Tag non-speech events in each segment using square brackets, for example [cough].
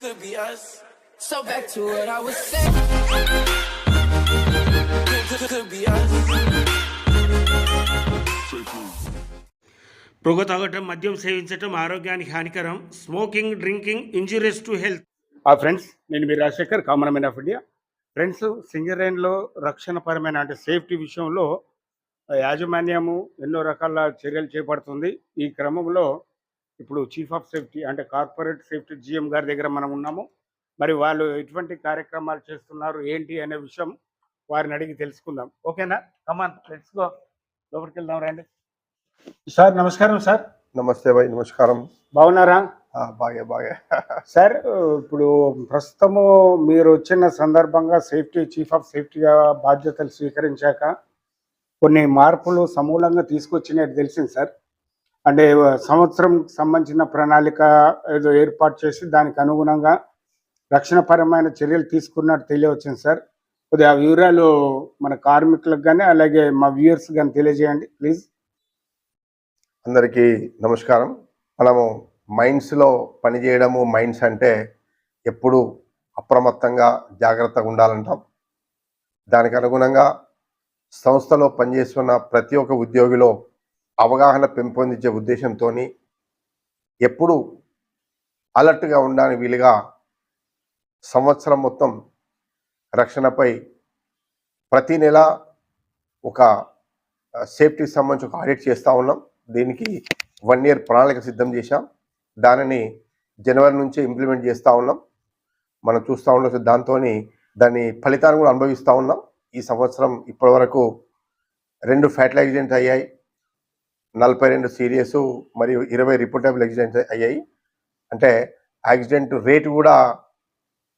could be us. So back to what I was saying. Could, could, could be us. పొగ తాగటం మద్యం సేవించటం ఆరోగ్యానికి హానికరం smoking drinking injurious to health ఆ ఫ్రెండ్స్ నేను మీ Rajasekhar common man of India friends సింగరేన్లో రక్షణపరమైన అంటే సేఫ్టీ విషయంలో యాజమాన్యము ఎన్నో రకాల చర్యలు చేపడుతుంది ఈ క్రమంలో ఇప్పుడు చీఫ్ ఆఫ్ సేఫ్టీ అంటే కార్పొరేట్ సేఫ్టీ జిఎం గారి దగ్గర మనం ఉన్నాము. మరి వాళ్ళు ఎటువంటి కార్యక్రమాలు చేస్తున్నారు ఏంటి అనే విషయం వారిని అడిగి తెలుసుకుందాం. ఓకేనా? కమాన్ లెట్స్ గో లోపలికి వెళ్దాం రండి. సార్ నమస్కారం సార్. నమస్తే భాయ్ నమస్కారం. బాగున్నారా? బాగే బాగే. [laughs] సార్ ఇప్పుడు ప్రస్తుతము మీరు వచ్చిన సందర్భంగా సేఫ్టీ చీఫ్ ఆఫ్ సేఫ్టీగా బాధ్యతలు స్వీకరించాక కొన్ని మార్పులు సమూలంగా తీసుకొచ్చినట్టు తెలిసింది సార్. అంటే సంవత్సరం సంబంధించిన ప్రణాళిక ఏదో ఏర్పాటు చేసి దానికి అనుగుణంగా రక్షణపరమైన చర్యలు తీసుకున్నట్టు తెలియవచ్చింది సార్. కొద్దిగా ఆ వివరాలు మన కార్మికులకు కానీ అలాగే మా వ్యూయర్స్ కానీ తెలియజేయండి ప్లీజ్. అందరికీ నమస్కారం. మనము మైండ్స్లో పనిచేయడము మైండ్స్ అంటే ఎప్పుడు అప్రమత్తంగా జాగ్రత్తగా ఉండాలంటాం. దానికి అనుగుణంగా సంస్థలో పనిచేస్తున్న ప్రతి ఒక్క ఉద్యోగిలో అవగాహన పెంపొందించే ఉద్దేశంతో ఎప్పుడు అలర్ట్గా ఉండడానికి వీలుగా సంవత్సరం మొత్తం రక్షణపై ప్రతి నెల ఒక సేఫ్టీకి సంబంధించి ఒక ఆడిట్ చేస్తూ ఉన్నాం. దీనికి వన్ ఇయర్ ప్రణాళిక సిద్ధం చేశాం. దానిని జనవరి నుంచి ఇంప్లిమెంట్ చేస్తూ ఉన్నాం. మనం చూస్తూ ఉండొచ్చు దాంతో దాని ఫలితాన్ని కూడా అనుభవిస్తూ ఉన్నాం. ఈ సంవత్సరం ఇప్పటివరకు రెండు ఫ్యాటల్ యాక్సిడెంట్స్ అయ్యాయి. నలభై రెండు సీరియస్ మరియు ఇరవై రిపోర్టబుల్ యాక్సిడెంట్స్ అయ్యాయి. అంటే యాక్సిడెంట్ రేటు కూడా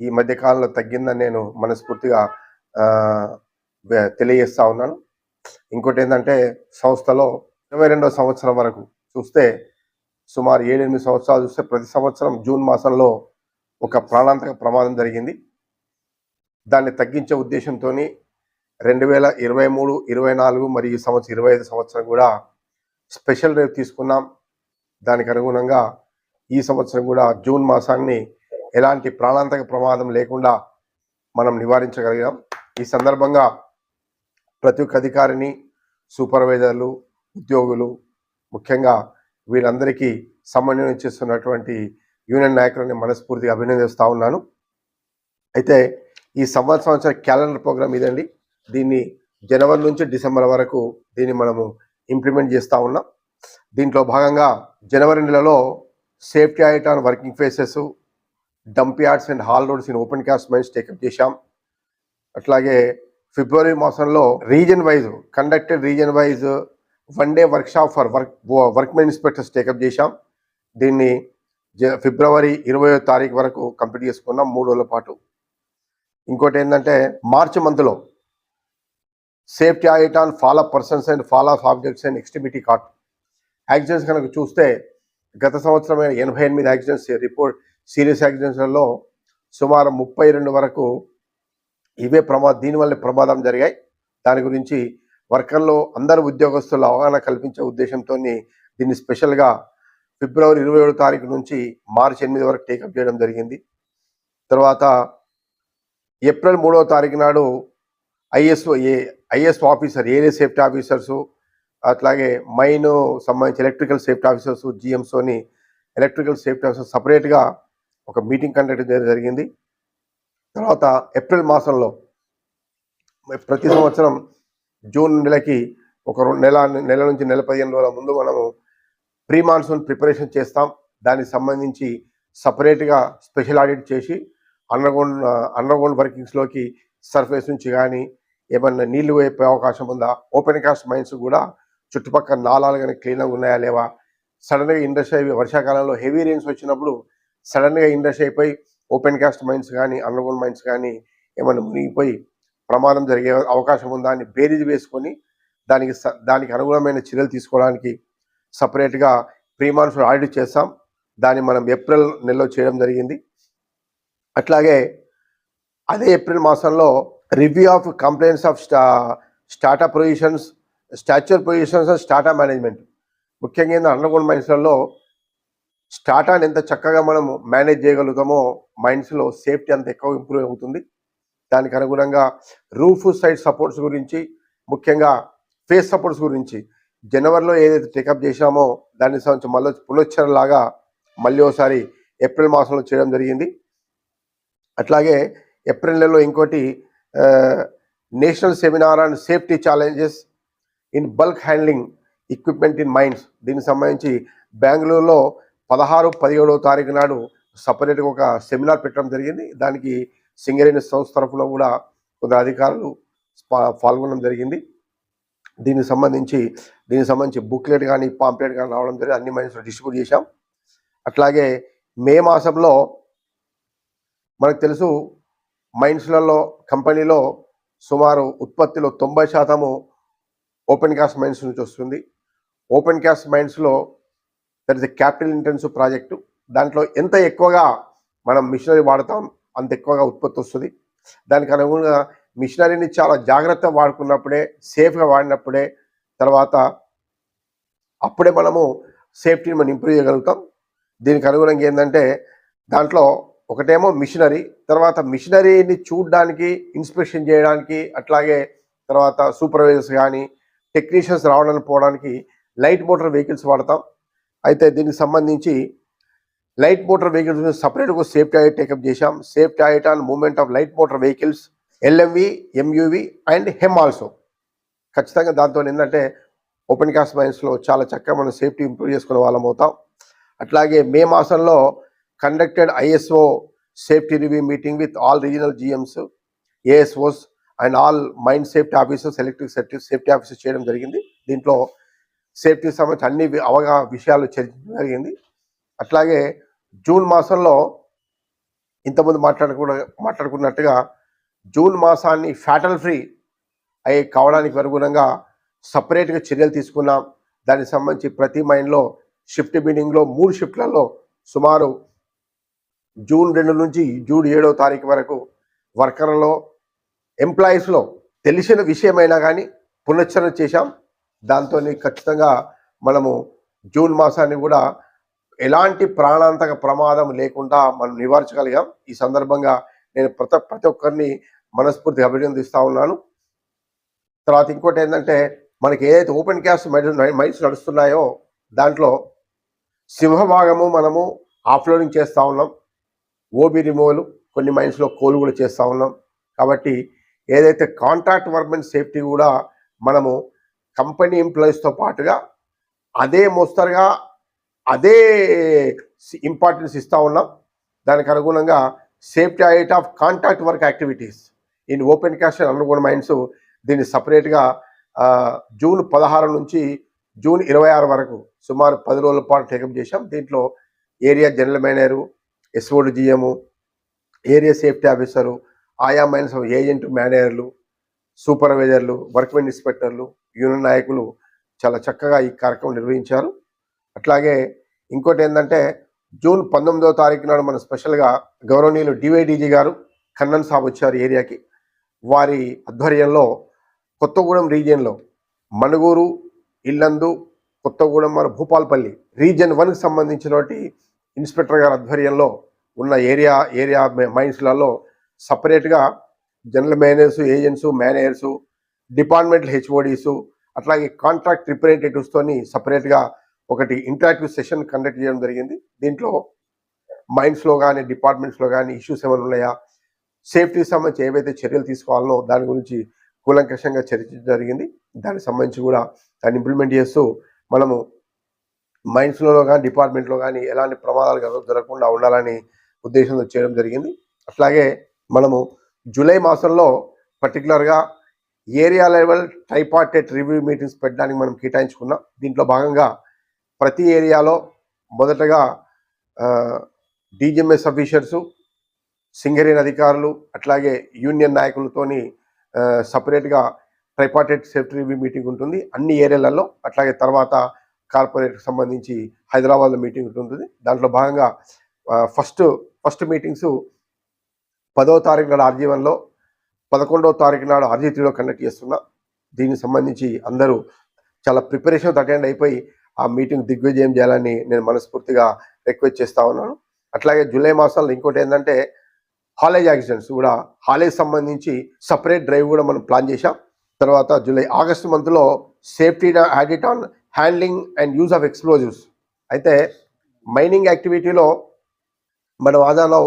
ఈ మధ్య కాలంలో తగ్గిందని నేను మనస్ఫూర్తిగా తెలియజేస్తూ తెలియజేస్తా ఉన్నాను. ఇంకోటి ఏంటంటే సంస్థలో ఇరవై రెండవ సంవత్సరం వరకు చూస్తే సుమారు ఏడెనిమిది సంవత్సరాలు చూస్తే ప్రతి సంవత్సరం జూన్ మాసంలో ఒక ప్రాణాంతక ప్రమాదం జరిగింది. దాన్ని తగ్గించే ఉద్దేశంతో రెండు వేల ఇరవై మూడు ఇరవై నాలుగు మరియు ఈ సంవత్సరం ఇరవై ఐదు సంవత్సరం కూడా స్పెషల్ రేవ్ తీసుకున్నాం. దానికి అనుగుణంగా ఈ సంవత్సరం కూడా జూన్ మాసాన్ని ఎలాంటి ప్రాణాంతక ప్రమాదం లేకుండా మనం నివారించగలిగాం. ఈ సందర్భంగా ప్రతి ఒక్క అధికారిని సూపర్వైజర్లు ఉద్యోగులు ముఖ్యంగా వీళ్ళందరికీ సమన్వయం చేస్తున్నటువంటి యూనియన్ నాయకులని మనస్ఫూర్తిగా అభినందిస్తూ ఉన్నాను. అయితే ఈ సంవత్సరం క్యాలెండర్ ప్రోగ్రామ్ ఇదండి. దీన్ని జనవరి నుంచి డిసెంబర్ వరకు దీన్ని మనము ఇంప్లిమెంట్ చేస్తూ ఉన్నాం. దీంట్లో భాగంగా జనవరి నెలలో safety audit on working faces dump yards and haul roads in open cast mines take up చేశాం. అట్లాగే ఫిబ్రవరి మాసంలో region wise conducted region wise one day workshop for work workmen inspectors take up చేశాం. దీన్ని జ ఫిబ్రవరి ఇరవయో తారీఖు వరకు కంప్లీట్ చేసుకున్నాం మూడు రోజుల పాటు. ఇంకోటి ఏంటంటే మార్చి మంత్లో safety audit on fall of persons and fall of objects and extremity cart accidents కనుక చూస్తే గత సంవత్సరం ఎనభై ఎనిమిది యాక్సిడెంట్స్ రిపోర్ట్ సీరియస్ యాక్సిడెంట్స్లలో సుమారు ముప్పై రెండు వరకు ఇవే ప్రమా దీనివల్ల ప్రమాదం జరిగాయి. దాని గురించి వర్కర్లో అందరు ఉద్యోగస్తుల అవగాహన కల్పించే ఉద్దేశంతో దీన్ని స్పెషల్గా ఫిబ్రవరి ఇరవై ఏడు తారీఖు నుంచి మార్చి ఎనిమిది వరకు టేకప్ చేయడం జరిగింది. తర్వాత ఏప్రిల్ మూడవ తారీఖు నాడు ISO A IS officer area safety officers అట్లాగే మైన్ సంబంధించి ఎలక్ట్రికల్ సేఫ్టీ ఆఫీసర్స్ జిఎంసోని ఎలక్ట్రికల్ సేఫ్టీ ఆఫీసర్ సపరేట్గా ఒక మీటింగ్ కండక్ట్ చేయడం జరిగింది. తర్వాత ఏప్రిల్ మాసంలో ప్రతి సంవత్సరం జూన్ నెలకి ఒక రెండు నెల నెల నుంచి నెల పదిహేను రోజుల ముందు మనము ప్రీ మాన్సూన్ ప్రిపరేషన్ చేస్తాం. దానికి సంబంధించి సపరేట్గా స్పెషల్ ఆడిట్ చేసి అండర్గ్రౌండ్ అండర్గ్రౌండ్ వర్కింగ్స్లోకి సర్ఫేస్ నుంచి కానీ ఏమన్నా నీళ్ళు పోయే అవకాశం ఉందా? ఓపెన్ కాస్ట్ మైన్స్ కూడా చుట్టుపక్కల నాలాలు కానీ క్లీన్గా ఉన్నాయా లేవా? సడన్గా ఇండస్ట్రీ అయిపోయి వర్షాకాలంలో హెవీ రెయిన్స్ వచ్చినప్పుడు సడన్గా ఇండస్ట్రీ అయిపోయి ఓపెన్ కాస్ట్ మైన్స్ కానీ అండర్గ్రౌండ్ మైన్స్ కానీ ఏమైనా మునిగిపోయి ప్రమాదం జరిగే అవకాశం ఉందా అని బేరీజ్ వేసుకొని దానికి స- దానికి అనుగుణమైన చర్యలు తీసుకోవడానికి సపరేట్గా ప్రీమాన్సూన్ ఆడిట్ చేస్తాం. దాన్ని మనం ఏప్రిల్ నెలలో చేయడం జరిగింది. అట్లాగే అదే ఏప్రిల్ మాసంలో రివ్యూ ఆఫ్ కంప్లైంట్స్ ఆఫ్ స్టా startup positions stature positions of startup management. ముఖ్యంగా అండర్గ్రౌండ్ మైన్స్లలో స్టాటాని ఎంత చక్కగా మనము మేనేజ్ చేయగలుగుతామో మైండ్స్లో సేఫ్టీ అంత ఎక్కువ ఇంప్రూవ్ అవుతుంది. దానికి అనుగుణంగా రూఫ్ సైడ్ సపోర్ట్స్ గురించి ముఖ్యంగా ఫేస్ సపోర్ట్స్ గురించి జనవరిలో ఏదైతే టేకప్ చేశామో దానికి సంబంధించి మళ్ళీ పునశ్చరలాగా మళ్ళీ ఒకసారి ఏప్రిల్ మాసంలో చేయడం జరిగింది. అట్లాగే ఏప్రిల్ నెలలో ఇంకోటి national seminar and safety challenges in bulk handling equipment in mines. దీనికి సంబంధించి బెంగళూరులో పదహారు పదిహేడవ తారీఖు నాడు సపరేట్గా ఒక సెమినార్ పెట్టడం జరిగింది. దానికి సింగరేణి సంస్థ తరఫున కూడా కొందరు అధికారులు పాల్గొనడం జరిగింది. దీనికి సంబంధించి దీనికి సంబంధించి బుక్లెట్ కానీ పాంప్లెట్ కానీ రావడం జరిగింది. అన్ని మైన్స్ డిస్ట్రిబ్యూట్ చేశాం. అట్లాగే మే మాసంలో మనకు తెలుసు మైన్స్లలో కంపెనీలో సుమారు ఉత్పత్తిలో తొంభై శాతము ఓపెన్ కాస్ట్ మైన్స్ నుంచి వస్తుంది. Open cast మైన్స్లో that is a capital intensive project. దాంట్లో ఎంత ఎక్కువగా మనం మిషనరీ వాడతాం అంత ఎక్కువగా ఉత్పత్తి వస్తుంది. దానికి అనుగుణంగా మిషనరీని చాలా జాగ్రత్తగా వాడుకున్నప్పుడే సేఫ్గా వాడినప్పుడే తర్వాత అప్పుడే మనము సేఫ్టీని మనం ఇంప్రూవ్ చేయగలుగుతాం. దీనికి అనుగుణంగా ఏంటంటే దాంట్లో ఒకటేమో మిషనరీ తర్వాత మిషనరీని చూడడానికి ఇన్స్పెక్షన్ చేయడానికి అట్లాగే తర్వాత సూపర్వైజర్స్ కానీ టెక్నీషియన్స్ రావడానికి పోవడానికి లైట్ మోటార్ వెహికల్స్ వాడతాం. అయితే దీనికి సంబంధించి లైట్ మోటార్ వెహికల్స్ సపరేట్గా సేఫ్టీ ఆయిట్ టేకప్ చేశాం. Safety audit on movement of light motor vehicles LMV MUV and HEMM also. ఖచ్చితంగా దాంతో ఏంటంటే ఓపెన్ కాస్ట్ మైన్స్లో చాలా చక్కగా మనం సేఫ్టీ ఇంప్రూవ్ చేసుకునే వాళ్ళం అవుతాం. అట్లాగే మే మాసంలో conducted ISO safety review meeting with all regional GMs ASOs and all mine safety officers electric safety safety officers చేయడం జరిగింది. దీంట్లో సేఫ్టీ సంబంధించి అన్ని అవగా విషయాలు చర్చించడం జరిగింది. అట్లాగే జూన్ మాసంలో ఇంతకుముందు మాట్లాడుకున్న మాట్లాడుకున్నట్టుగా జూన్ మాసాన్ని ఫ్యాటల్ ఫ్రీ అయ్యి కావడానికి అనుగుణంగా సపరేట్గా చర్యలు తీసుకున్నాం. దానికి సంబంధించి ప్రతి మైండ్లో షిఫ్ట్ బిల్డింగ్లో మూడు షిఫ్ట్లలో సుమారు జూన్ రెండు నుంచి జూన్ ఏడవ తారీఖు వరకు వర్కర్లలో ఎంప్లాయీస్లో తెలిసిన విషయమైనా కానీ పునశ్చరణ చేశాం. దాంతో ఖచ్చితంగా మనము జూన్ మాసాన్ని కూడా ఎలాంటి ప్రాణాంతక ప్రమాదం లేకుండా మనం నివారించగలిగాం. ఈ సందర్భంగా నేను ప్రతి ప్రతి ఒక్కరిని మనస్ఫూర్తిగా అభినందిస్తూ ఉన్నాను. తర్వాత ఇంకోటి ఏంటంటే మనకి ఏదైతే ఓపెన్ క్యాస్ట్ మైన్స్ నడుస్తున్నాయో దాంట్లో సింహభాగము మనము ఆఫ్లోడింగ్ చేస్తూ ఉన్నాం. ఓబీ రిమూవల్ కొన్ని మైన్స్లో కోలు కూడా చేస్తూ ఉన్నాం. కాబట్టి ఏదైతే కాంట్రాక్ట్ వర్క్మెన్ సేఫ్టీ కూడా మనము కంపెనీ ఎంప్లాయీస్తో పాటుగా అదే మోస్తరుగా అదే ఇంపార్టెన్స్ ఇస్తూ ఉన్నాం. దానికి అనుగుణంగా safety audit of contract work activities in open cast అనుగుణ mines దీన్ని సపరేట్గా జూన్ పదహారు నుంచి జూన్ ఇరవై ఆరు వరకు సుమారు పది రోజుల పాటు టేకప్ చేశాం. దీంట్లో area general manager SOD GM area safety officer ఆయా మైనస్ ఏజెంట్ మేనేజర్లు సూపర్వైజర్లు వర్క్మెన్ ఇన్స్పెక్టర్లు యూనియన్ నాయకులు చాలా చక్కగా ఈ కార్యక్రమం నిర్వహించారు. అట్లాగే ఇంకోటి ఏంటంటే జూన్ పంతొమ్మిదవ తారీఖు నాడు మన స్పెషల్గా గౌరవనీయులు డివైడీజీ గారు కన్నన్ సాబ్ వచ్చారు ఏరియాకి. వారి ఆధ్వర్యంలో కొత్తగూడెం రీజియన్లో మణుగూరు ఇల్లందు కొత్తగూడెం మన భూపాల్పల్లి రీజియన్ వన్కి సంబంధించినటువంటి ఇన్స్పెక్టర్ గారి ఆధ్వర్యంలో ఉన్న ఏరియా ఏరియా మైన్స్లలో సపరేట్గా general managers agents managers departmental HODs అట్లాగే కాంట్రాక్ట్ రిప్రజెంటేటివ్స్తోని సపరేట్గా ఒకటి ఇంటరాక్టివ్ సెషన్ కండక్ట్ చేయడం జరిగింది. దీంట్లో మైండ్స్లో కానీ డిపార్ట్మెంట్స్లో కానీ ఇష్యూస్ ఏమైనా ఉన్నాయా సేఫ్టీకి సంబంధించి ఏవైతే చర్యలు తీసుకోవాలనో దాని గురించి కూలంకషంగా చర్చించడం జరిగింది. దానికి సంబంధించి కూడా దాన్ని ఇంప్లిమెంట్ చేస్తూ మనము మైండ్స్లో కానీ డిపార్ట్మెంట్లో కానీ ఎలాంటి ప్రమాదాలు కల- జరగకుండా ఉండాలని ఉద్దేశంతో చేయడం జరిగింది. అట్లాగే మనము జూలై మాసంలో పర్టికులర్గా area level tripartite review meetings పెట్టడానికి మనం కేటాయించుకున్నాం. దీంట్లో భాగంగా ప్రతి ఏరియాలో మొదటగా డీజీఎంఎస్ ఆఫీసర్సు సింగరేన్ అధికారులు అట్లాగే యూనియన్ నాయకులతోని సపరేట్గా ట్రైపార్టెట్ సేఫ్టీ రివ్యూ మీటింగ్ ఉంటుంది. అన్ని ఏరియాలలో అట్లాగే తర్వాత కార్పొరేట్కి సంబంధించి హైదరాబాద్లో మీటింగ్ ఉంటుంది. దాంట్లో భాగంగా ఫస్ట్ ఫస్ట్ మీటింగ్స్ పదవ తారీఖు నాడు ఆర్జీవన్లో పదకొండవ తారీఖు నాడు ఆర్జీ త్రీలో కండక్ట్ చేస్తున్నా. దీనికి సంబంధించి అందరూ చాలా ప్రిపరేషన్ అటెండ్ అయిపోయి ఆ మీటింగ్ దిగ్విజయం చేయాలని నేను మనస్ఫూర్తిగా రిక్వెస్ట్ చేస్తా ఉన్నాను. అట్లాగే జూలై మాసంలో ఇంకోటి ఏంటంటే హాలేజ్ యాక్సిడెంట్స్ కూడా హాలేజ్ సంబంధించి సపరేట్ డ్రైవ్ కూడా మనం ప్లాన్ చేశాం. తర్వాత జూలై ఆగస్ట్ మంత్లో safety audit on handling and use of explosives అయితే మైనింగ్ యాక్టివిటీలో మన వాదాలో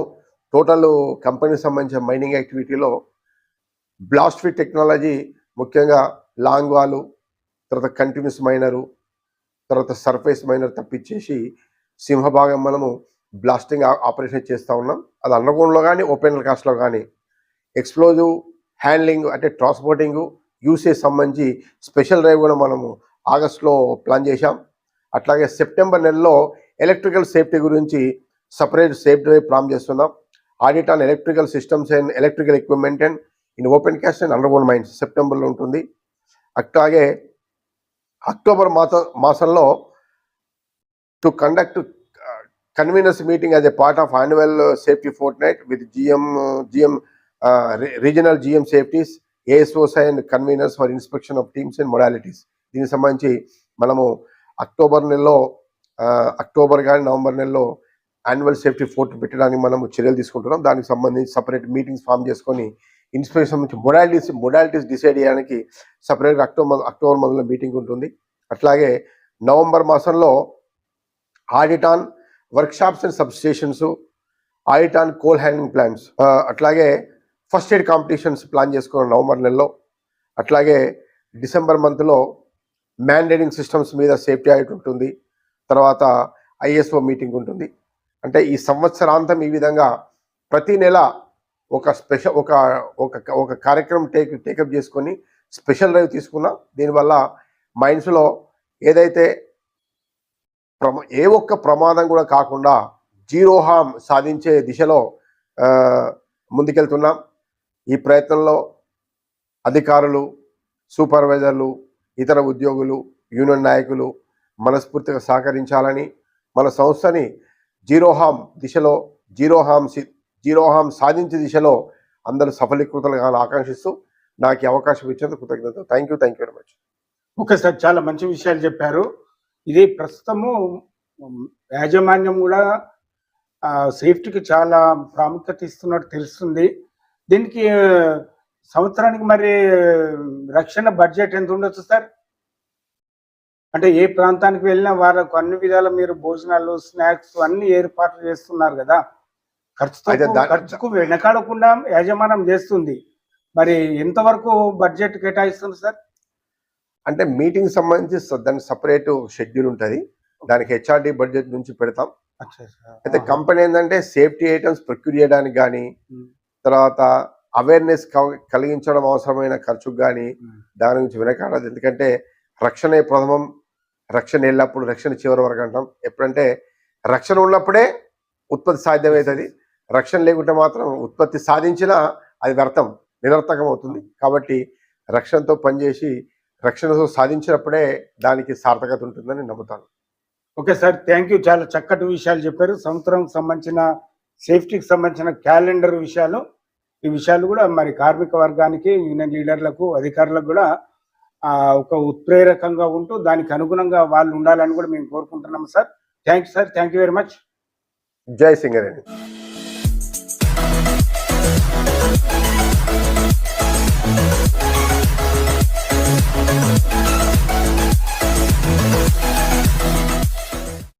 టోటల్ కంపెనీకి సంబంధించిన మైనింగ్ యాక్టివిటీలో బ్లాస్ట్ ఫిట్ టెక్నాలజీ ముఖ్యంగా లాంగ్ వాలు తర్వాత కంటిన్యూస్ మైనరు తర్వాత సర్ఫేస్ మైనర్ తప్పించేసి సింహభాగం మనము బ్లాస్టింగ్ ఆపరేషన్ చేస్తూ ఉన్నాం. అది అండర్గ్రౌండ్లో కానీ ఓపెన్ కాస్ట్లో కానీ ఎక్స్ప్లోజివ్ హ్యాండ్లింగ్ అంటే ట్రాన్స్పోర్టింగ్ యూసేజ్ సంబంధించి స్పెషల్ డ్రైవ్ కూడా మనము ఆగస్ట్లో ప్లాన్ చేశాం. అట్లాగే సెప్టెంబర్ నెలలో ఎలక్ట్రికల్ సేఫ్టీ గురించి సపరేట్ సేఫ్ డ్రైవ్ ప్లాన్ చేస్తున్నాం. Audit on electrical systems and electrical equipment and in open cast and underground mines సెప్టెంబర్లో ఉంటుంది. అట్లాగే అక్టోబర్ మాస మాసంలో to conduct conveners meeting as a part of annual safety fortnight with GM GM regional GM safeties ASOs and conveners for inspection of teams and modalities. దీనికి సంబంధించి మనము October నెలలో October కానీ నవంబర్ నెలలో యాన్యువల్ సేఫ్టీ ఫోర్ట్ పెట్టడానికి మనము చర్యలు తీసుకుంటున్నాం. దానికి సంబంధించి సపరేట్ మీటింగ్స్ ఫామ్ చేసుకొని ఇన్స్పెక్షన్ సంబంధించి మొడాలిటీస్ మొడాలిటీస్ డిసైడ్ చేయడానికి సపరేట్గా అక్టోబర్ అక్టోబర్ మొదలు మీటింగ్ ఉంటుంది. అట్లాగే నవంబర్ మాసంలో audit on workshops and substations audit on coal handling plants అట్లాగే ఫస్ట్ ఎయిడ్ కాంపిటీషన్స్ ప్లాన్ చేసుకున్నాం నవంబర్ నెలలో. అట్లాగే డిసెంబర్ మంత్లో మ్యాండేటింగ్ సిస్టమ్స్ మీద సేఫ్టీ ఆడిట్ ఉంటుంది. తర్వాత ఐఎస్ఓ మీటింగ్ ఉంటుంది. అంటే ఈ సంవత్సరాంతం ఈ విధంగా ప్రతి నెల ఒక స్పెషల్ ఒక ఒక ఒక కార్యక్రమం టేక్ టేకప్ చేసుకొని స్పెషల్ డ్రైవ్ తీసుకున్నా. దీనివల్ల మైండ్స్లో ఏదైతే ప్రమ ఏ ఒక్క ప్రమాదం కూడా కాకుండా జీరో హామ్ సాధించే దిశలో ముందుకెళ్తున్నాం. ఈ ప్రయత్నంలో అధికారులు సూపర్వైజర్లు ఇతర ఉద్యోగులు యూనియన్ నాయకులు మనస్ఫూర్తిగా సహకరించాలని మన సంస్థని జీరోహామ్ దిశలో జీరోహామ్ సి- సాధించే దిశలో అందరూ సఫలీకృతలు కానీ ఆకాంక్షిస్తూ నాకు అవకాశం ఇచ్చేందుకు కృతజ్ఞత thank you thank you very much okay sir చాలా మంచి విషయాలు చెప్పారు. ఇది ప్రస్తుతము యాజమాన్యం కూడా సేఫ్టీకి చాలా ప్రాముఖ్యత ఇస్తున్నట్టు తెలుస్తుంది. దీనికి సంవత్సరానికి మరి రక్షణ బడ్జెట్ ఎంత ఉండొచ్చు సార్ అంటే ఏ ప్రాంతానికి వెళ్ళినా వాళ్ళకు అన్ని విధాల మీరు భోజనాలు స్నాక్స్ అన్ని ఏర్పాట్లు చేస్తున్నారు కదా ఖర్చుతో ఖర్చుకు వెనకాడకుండా యాజమాన్యం చేస్తుంది మరి ఎంతవరకు బడ్జెట్ కేటాయిస్తుంది సార్ అంటే మీటింగ్ సంబంధించి దానికి సపరేట్ షెడ్యూల్ ఉంటుంది దానికి హెచ్ఆర్డి బడ్జెట్ నుంచి పెడతాం. అయితే. కంపెనీ ఏంటంటే సేఫ్టీ ఐటమ్స్ ప్రొక్యూర్ చేయడానికి కానీ. తర్వాత అవేర్నెస్ కలిగించడం అవసరమైన ఖర్చుకు కానీ. దాని నుంచి వెనకాడదు. ఎందుకంటే రక్షణే ప్రథమం. రక్షణ ఎల్లప్పుడు రక్షణ చివరి వరకు అంటాం. ఎప్పుడంటే రక్షణ ఉన్నప్పుడే ఉత్పత్తి సాధ్యమవుతుంది. రక్షణ లేకుంటే మాత్రం ఉత్పత్తి సాధించినా అది వ్యర్థం నిరర్థకం అవుతుంది. కాబట్టి రక్షణతో పనిచేసి రక్షణతో సాధించినప్పుడే దానికి సార్థకత ఉంటుందని నమ్ముతాను. Okay sir. Thank you. చాలా చక్కటి విషయాలు చెప్పారు. సంవత్సరం సంబంధించిన సేఫ్టీకి సంబంధించిన క్యాలెండర్ విషయాలు ఈ విషయాలు కూడా మరి కార్మిక వర్గానికి యూనియన్ లీడర్లకు అధికారులకు కూడా ఆ, ఒక ఉత్ప్రేరకంగా ఉంటూ దానికి అనుగుణంగా వాళ్ళు ఉండాలని కూడా మేము కోరుకుంటున్నాము sir. Thank you sir. Thank you very much. జై సింగరేణి.